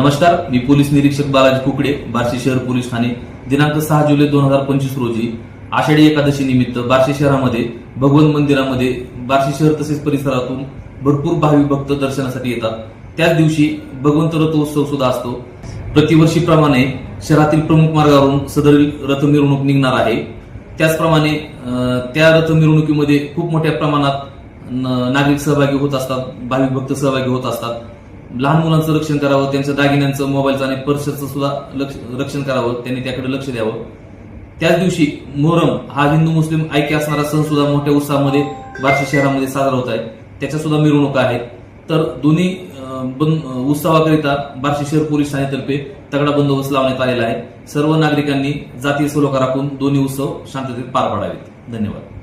नमस्कार मी पोलीस निरीक्षक बालाजी कुकडे बार्शी शहर पोलीस ठाणे दिनांक सहा जुलै दोन हजार पंचवीस रोजी आषाढी एकादशी निमित्त बार्शी शहरामध्ये भगवंत मंदिरामध्ये बार्शी शहर तसेच परिसरातून भरपूर भावी भक्त दर्शनासाठी येतात. त्याच दिवशी भगवंत रथोत्सव सुद्धा असतो. प्रतिवर्षीप्रमाणे शहरातील प्रमुख मार्गावरून सदरील रथ मिरवणूक निघणार आहे. त्याचप्रमाणे त्या रथ मिरवणुकीमध्ये खूप मोठ्या प्रमाणात नागरिक सहभागी होत असतात भाविक भक्त सहभागी होत असतात. लहान मुलांचं रक्षण करावं त्यांच्या दागिन्यांचं मोबाईलचं आणि पर्सचं सुद्धा लक्ष रक्षण करावं त्यांनी त्याकडे लक्ष द्यावं. त्याच दिवशी मोहरम हा हिंदू मुस्लिम ऐक्य असणारा सण सुद्धा मोठ्या उत्साहामध्ये बार्शी शहरामध्ये साजरा होत आहे. त्याच्या सुद्धा मिरवणुका आहेत तर दोन्ही बंद- उत्सवाकरिता बार्शी शहर पोलीस ठाण्यातर्फे तगडा बंदोबस्त लावण्यात आलेला आहे. सर्व नागरिकांनी जातीय सलोखा राखून दोन्ही उत्सव शांततेत पार पाडावेत. धन्यवाद.